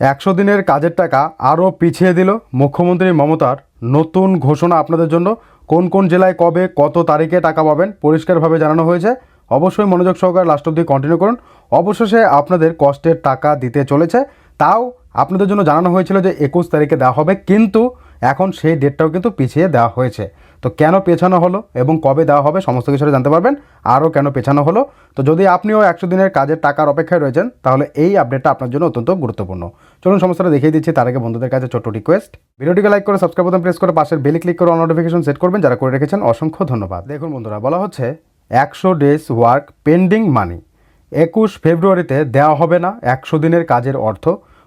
একশো দিনের কাজের টাকা আরও পিছিয়ে দিল মুখ্যমন্ত্রী মমতার নতুন ঘোষণা আপনাদের জন্য। কোন কোন জেলায় কবে কত তারিখে টাকা পাবেন পরিষ্কারভাবে জানানো হয়েছে। অবশ্যই মনোযোগ সহকারে লাস্ট অব্দি কন্টিনিউ করুন। অবশেষে আপনাদের কষ্টের টাকা দিতে চলেছে। তাও আপনাদের জন্য জানানো হয়েছিল যে একুশ তারিখে দেওয়া হবে, কিন্তু এখন সেই ডেটটাও কিন্তু পিছিয়ে দেওয়া হয়েছে। তো কেন পেছানো হলো এবং কবে দেওয়া হবে সমস্ত কিছু জানতে পারবেন। আরও কেন পেছানো হলো? তো যদি আপনিও একশো দিনের কাজের টাকার অপেক্ষায় রয়েছেন, তাহলে এই আপডেটটা আপনার জন্য অত্যন্ত গুরুত্বপূর্ণ। চলুন সমস্যাটা দেখিয়ে দিচ্ছি, তার আগে বন্ধুদের কাছে ছোট্ট রিকোয়েস্ট ভিডিওটিকে লাইক করে সাবস্ক্রাইব বোতাম প্রেস করে, পাশের বেলি ক্লিক করে নোটিফিকেশন সেট করবেন। যারা করে রেখেছেন, অসংখ্য ধন্যবাদ। দেখুন বন্ধুরা, বলা হচ্ছে একশো ডেজ ওয়ার্ক পেন্ডিং মানি একুশ ফেব্রুয়ারিতে দেওয়া হবে না একশো দিনের কাজের অর্থ।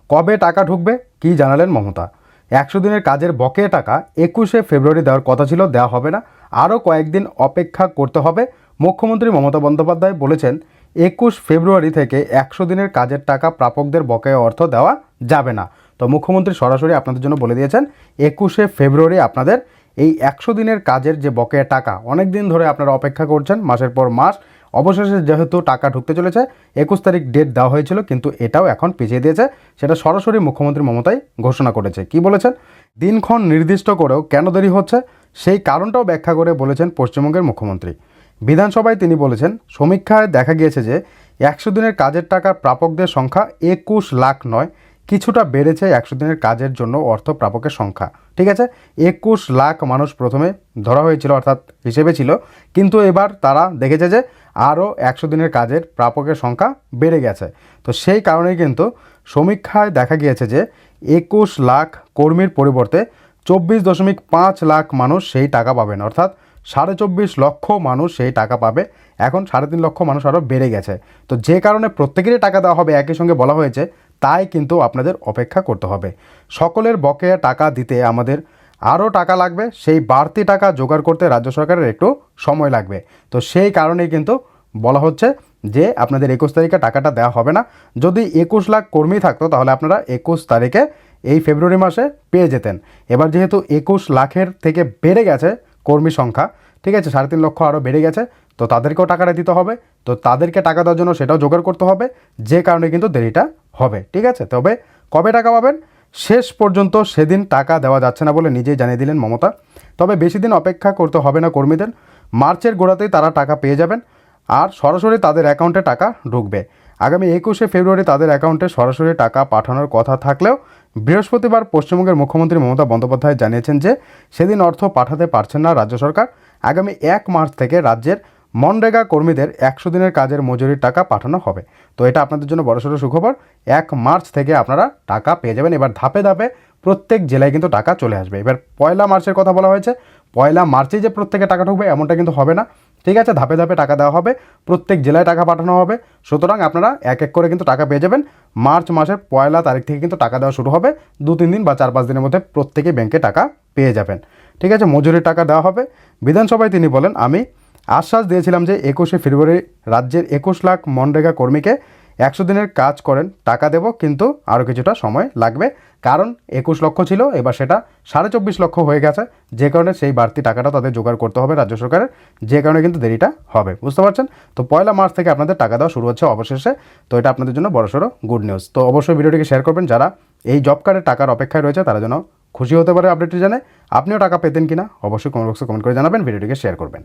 কবে টাকা ঢুকবে, কি জানালেন মমতা? একশো দিনের কাজের বকেয়া টাকা একুশে ফেব্রুয়ারি দেওয়ার কথা ছিল, দেওয়া হবে না। আরও কয়েকদিন অপেক্ষা করতে হবে। মুখ্যমন্ত্রী মমতা বন্দ্যোপাধ্যায় বলেছেন, একুশ ফেব্রুয়ারি থেকে একশো দিনের কাজের টাকা প্রাপকদের বকেয়া অর্থ দেওয়া যাবে না। তো মুখ্যমন্ত্রী সরাসরি আপনাদের জন্য বলে দিয়েছেন, একুশে ফেব্রুয়ারি আপনাদের এই একশো দিনের কাজের যে বকেয়া টাকা অনেক দিন ধরে আপনারা অপেক্ষা করছেন, মাসের পর মাস অবশেষে যেহেতু টাকা ঢুকতে চলেছে, একুশ তারিখ ডেট দেওয়া হয়েছিল, কিন্তু এটাও এখন পিছিয়ে দিয়েছে। সেটা সরাসরি মুখ্যমন্ত্রী মমতাই ঘোষণা করেছে। কি বলেছেন? দিনক্ষণ নির্দিষ্ট করেও কেন দেরি হচ্ছে? সেই কারণটাও ব্যাখ্যা করে বলেছেন পশ্চিমবঙ্গের মুখ্যমন্ত্রী। বিধানসভায় তিনি বলেছেন, সমীক্ষায় দেখা গিয়েছে যে একশো দিনের কাজের টাকার প্রাপকদের সংখ্যা একুশ লাখ নয়, কিছুটা বেড়েছে একশো দিনের কাজের জন্য অর্থ প্রাপকের সংখ্যা। ঠিক আছে? একুশ লাখ মানুষ প্রথমে ধরা হয়েছিল, অর্থাৎ হিসেবে ছিল। কিন্তু এবার তারা দেখেছে যে আরও একশো দিনের কাজের প্রাপকের সংখ্যা বেড়ে গেছে। তো সেই কারণেই কিন্তু সমীক্ষায় দেখা গিয়েছে যে একুশ লাখ কর্মীর পরিবর্তে চব্বিশ দশমিক পাঁচ লাখ মানুষ সেই টাকা পাবেন। অর্থাৎ সাড়ে চব্বিশ লক্ষ মানুষ সেই টাকা পাবে। এখন সাড়ে তিন লক্ষ মানুষ আরও বেড়ে গেছে। তো যে কারণে প্রত্যেকেরই টাকা দেওয়া হবে একই সঙ্গে বলা হয়েছে, তাই কিন্তু আপনাদের অপেক্ষা করতে হবে। সকলের বকেয়া টাকা দিতে আমাদের আরও টাকা লাগবে, সেই বাড়তি টাকা জোগাড় করতে রাজ্য সরকারের একটু সময় লাগবে। তো সেই কারণেই কিন্তু বলা হচ্ছে যে আপনাদের একুশ তারিখে টাকাটা দেওয়া হবে না। যদি একুশ লাখ কর্মী থাকতো, তাহলে আপনারা একুশ তারিখে এই ফেব্রুয়ারি মাসে পেয়ে যেতেন। এবার যেহেতু একুশ লাখের থেকে বেড়ে গেছে কর্মী সংখ্যা, ঠিক আছে, সাড়ে তিন লক্ষ আরও বেড়ে গেছে, তো তাদেরকেও টাকাটা দিতে হবে, তো তাদেরকে টাকা দেওয়ার জন্য সেটাও জোগাড় করতে হবে, যে কারণে কিন্তু দেরিটা হবে, ঠিক আছে? তবে কবে টাকা পাবেন? শেষ পর্যন্ত সেদিন টাকা দেওয়া যাচ্ছে না বলে নিজেই জানিয়ে দিলেন মমতা। তবে বেশি দিন অপেক্ষা করতে হবে না কর্মীদের। মার্চের গোড়াতেই তারা টাকা পেয়ে যাবেন। আর সরাসরি তাদের অ্যাকাউন্টে টাকা ঢুকবে। আগামী একুশে ফেব্রুয়ারি তাদের অ্যাকাউন্টে সরাসরি টাকা পাঠানোর কথা থাকলেও বৃহস্পতিবার পশ্চিমবঙ্গের মুখ্যমন্ত্রী মমতা বন্দ্যোপাধ্যায় জানিয়েছেন যে, সেদিন অর্থ পাঠাতে পারছেন না রাজ্য সরকার। আগামী এক মার্চ থেকে রাজ্যের মনরেগা কর্মীদের একশো দিনের কাজের মজুরির টাকা পাঠানো হবে। তো এটা আপনাদের জন্য বড়সড় সুখবর। এক মার্চ থেকে আপনারা টাকা পেয়ে যাবেন। এবার ধাপে ধাপে প্রত্যেক জেলায় কিন্তু টাকা চলে আসবে। এবার পয়লা মার্চের কথা বলা হয়েছে। পয়লা মার্চেই যে প্রত্যেকে টাকা ঢুকবে, এমনটা কিন্তু হবে না। ঠিক আছে, ধাপে ধাপে টাকা দেওয়া হবে। প্রত্যেক জেলায় টাকা পাঠানো হবে। সুতরাং আপনারা এক এক করে কিন্তু টাকা পেয়ে যাবেন। মার্চ মাসের পয়লা তারিখ থেকে কিন্তু টাকা দেওয়া শুরু হবে। দু, তিন দিন বা চার, পাঁচ দিনের মধ্যে প্রত্যেকেই ব্যাংকে টাকা পেয়ে যাবেন। ঠিক আছে, মজুরির টাকা দেওয়া হবে। বিধানসভায় তিনি বলেন, আমি আশ্বাস দিয়েছিলাম যে একুশে ফেব্রুয়ারি রাজ্যের একুশ লাখ মনরেগা কর্মীকে একশো দিনের কাজ করেন, টাকা দেব, কিন্তু আরও কিছুটা সময় লাগবে। কারণ একুশ লক্ষ ছিল, এবার সেটা সাড়ে চব্বিশ লক্ষ হয়ে গেছে। যে কারণে সেই বাড়তি টাকাটা তাদের জোগাড় করতে হবে রাজ্য সরকারের। যে কারণে কিন্তু দেরিটা হবে। বুঝতে পারছেন? তো পয়লা মার্চ থেকে আপনাদের টাকা দেওয়া শুরু হচ্ছে অবশেষে। তো এটা আপনাদের জন্য বড়সড় গুড নিউজ তো অবশ্যই ভিডিওটিকে শেয়ার করবেন। যারা এই জব কার্ডের টাকার অপেক্ষায় রয়েছে, তারা যেন খুশি হতে পারে আপডেটটি জানে আপনিও টাকা পেতেন কিনা, অবশ্যই কমেন্ট বক্সে কমেন্ট করে জানাবেন, ভিডিওটিকে শেয়ার করবেন।